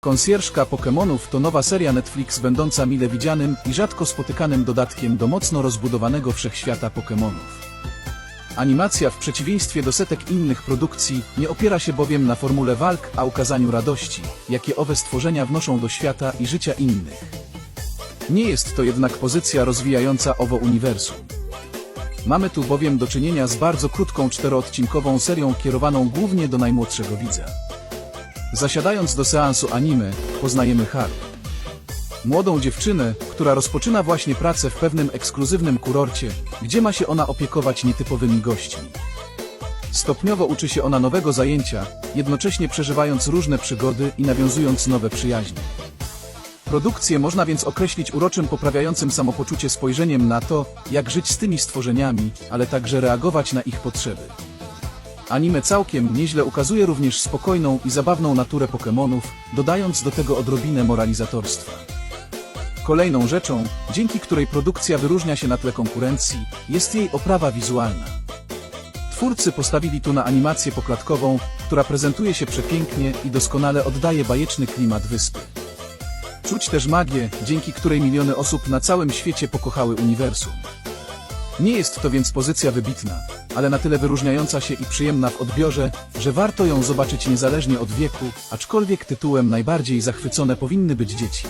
Konsjerżka Pokémonów to nowa seria Netflix będąca mile widzianym i rzadko spotykanym dodatkiem do mocno rozbudowanego wszechświata Pokémonów. Animacja w przeciwieństwie do setek innych produkcji nie opiera się bowiem na formule walk, a ukazaniu radości, jakie owe stworzenia wnoszą do świata i życia innych. Nie jest to jednak pozycja rozwijająca owo uniwersum. Mamy tu bowiem do czynienia z bardzo krótką czteroodcinkową serią kierowaną głównie do najmłodszego widza. Zasiadając do seansu anime, poznajemy Haru. Młodą dziewczynę, która rozpoczyna właśnie pracę w pewnym ekskluzywnym kurorcie, gdzie ma się ona opiekować nietypowymi gośćmi. Stopniowo uczy się ona nowego zajęcia, jednocześnie przeżywając różne przygody i nawiązując nowe przyjaźnie. Produkcję można więc określić uroczym poprawiającym samopoczucie spojrzeniem na to, jak żyć z tymi stworzeniami, ale także reagować na ich potrzeby. Anime całkiem nieźle ukazuje również spokojną i zabawną naturę Pokémonów, dodając do tego odrobinę moralizatorstwa. Kolejną rzeczą, dzięki której produkcja wyróżnia się na tle konkurencji, jest jej oprawa wizualna. Twórcy postawili tu na animację poklatkową, która prezentuje się przepięknie i doskonale oddaje bajeczny klimat wyspy. Czuć też magię, dzięki której miliony osób na całym świecie pokochały uniwersum. Nie jest to więc pozycja wybitna, ale na tyle wyróżniająca się i przyjemna w odbiorze, że warto ją zobaczyć niezależnie od wieku, aczkolwiek tytułem najbardziej zachwycone powinny być dzieci.